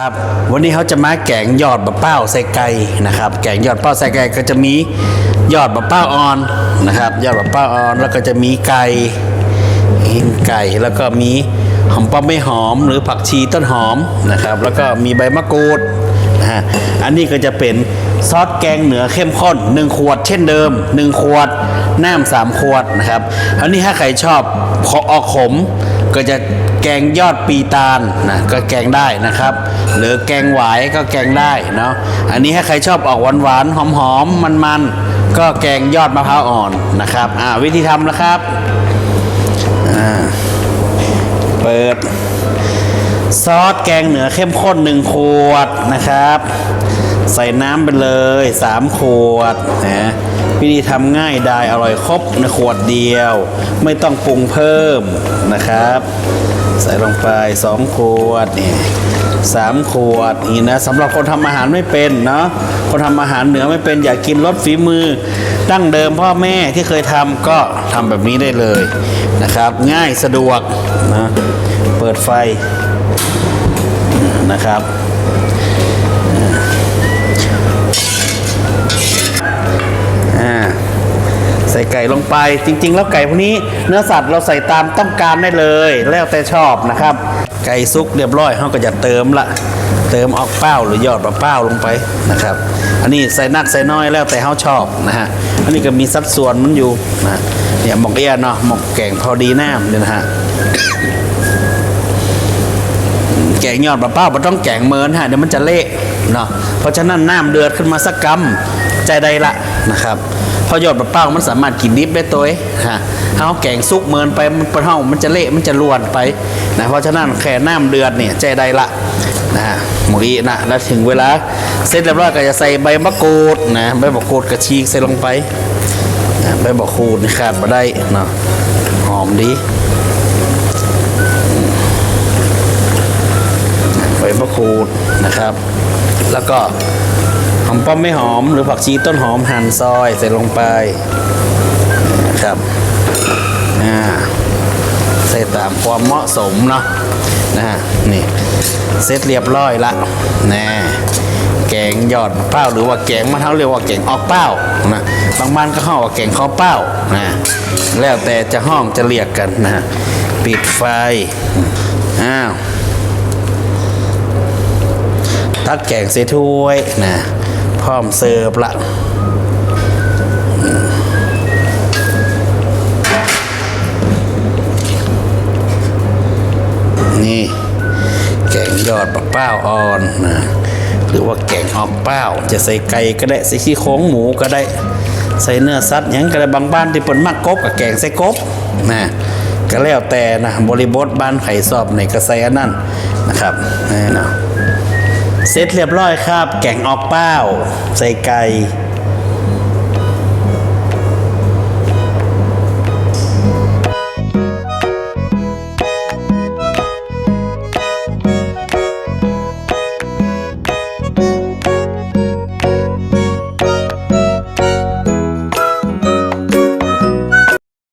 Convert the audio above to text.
ครับวันนี้เขาจะมาแกงยอดบะเป้าใส่ไก่นะครับ แกงยอดเป้าใส่ไก่ก็จะมียอดบะเป้าอ่อนนะครับ ยอดบะเป้าอ่อนแล้วก็จะมีไก่ไก่แล้วก็มีหอมป้อมไม่หอม หรือผักชีต้นหอมนะครับ แล้วก็มีใบมะกรูดนะฮะอันนี้ก็จะเป็นซอสแกงเหนือเข้มข้น 1 ขวดเช่นเดิม 1 ขวดน้ำสามขวดนะครับอันนี้ถ้าใครชอบขอออกขม ก็จะแกงยอดปีตาลนะก็แกงได้นะครับ หรือแกงหวายก็แกงได้เนาะอันนี้ถ้าใครชอบออกหวานหวานๆหอมๆมันๆก็แกงยอดมะพร้าวอ่อนนะครับอ่าวิธีทำนะครับอ่าเปิด ซอสแกงเหนือเข้มข้นหนึ่งขวดนะครับ ใส่น้ำไปเลย 3 ขวดนะ วิธีทำง่ายได้อร่อยครบในขวดเดียว ไม่ต้องปรุงเพิ่มนะครับ ใส่ลงไป2ขวดนี่สามขวดนี่นะสำหรับคนทำอาหารไม่เป็นเนาะคนทำอาหารเหนือไม่เป็นอยากกินรสฝีมือ ดั้งเดิมพ่อแม่ที่เคยทำก็ทำแบบนี้ได้เลยนะครับ ง่ายสะดวกนะเปิดไฟนะครับ ส่ไก่ลงไป จริง ๆ แล้วไก่พวกนี้เนื้อสัตว์เราใส่ตามต้องการได้เลย แล้วแต่ชอบนะครับ ไก่ซุกเรียบร้อยเขาก็จะเติมละเติมออกเป้าหรือยอดมะเป้าลงไปนะครับ อันนี้ใส่นักใส่น้อยแล้วแต่เขาชอบนะฮะอันนี้ก็มีสัดส่วนมันอยู่นะเนี่ยหมกเอียเนาะหมกแกงพอดีน้ำเนี่ยนะฮะแกงยอดมะพร้าวมันต้องแกงเมินฮะเดี๋ยวมันจะเละเนาะเพราะฉะนั้นน้ำเดือดขึ้นมาสักกำใจใดละนะครับ ราะยอดมะพร้าวมันสามารถกินดิบได้ตัวเองฮะเอาแกงซุกเมินไปมันเป็นห้องมันจะเละมันจะลวนไปนะเพราะฉะนั้นแค่น้ำเดือดเนี่ยใจใดละนะฮะหมูอีนะแล้วถึงเวลาเสร็จเรียบร้อยก็จะใส่ใบมะกรูดนะใบมะกรูดกระชีกใส่ลงไปนะใบมะกรูดนี่ขาดมาได้เนาะหอมดีใบมะกรูดนะครับ แล้วก็ห อมป้อมไม่หอม หรือผักชีต้นหอมหั่นซอยใส่ลงไปนะครับอ่าใส่ตามความเหมาะสมเนาะนะฮะนี่เสร็จเรียบร้อยละนะแกงยอดเป้าหรือว่าแกงมะเท้าเรียกว่าแกงออกเป้านะบางบ้านก็ห้องว่าแกงข้าวเป้านะแล้วแต่จะห้องจะเรียกกันนะปิดไฟอ้าวตักแกงใส่ถ้วยนะ พร้อมเสิร์ฟละนี่แกงยอดปลาเป้าอ่อนนะหรือว่าแกงออกเป้า จะใส่ไก่ก็ได้ใส่ขี้โครงหมูก็ได้ใส่เนื้อสัตว์ยังก็ได้บางบ้านที่เปิ่นมักกบกับแกงใส่กบนะก็แล้วแต่นะบริบทบ้านไข่สอบในกระใสอันนั้นนะครับนี่นะ เสร็จเรียบร้อยครับ แกงออกเป้า ใส่ไก่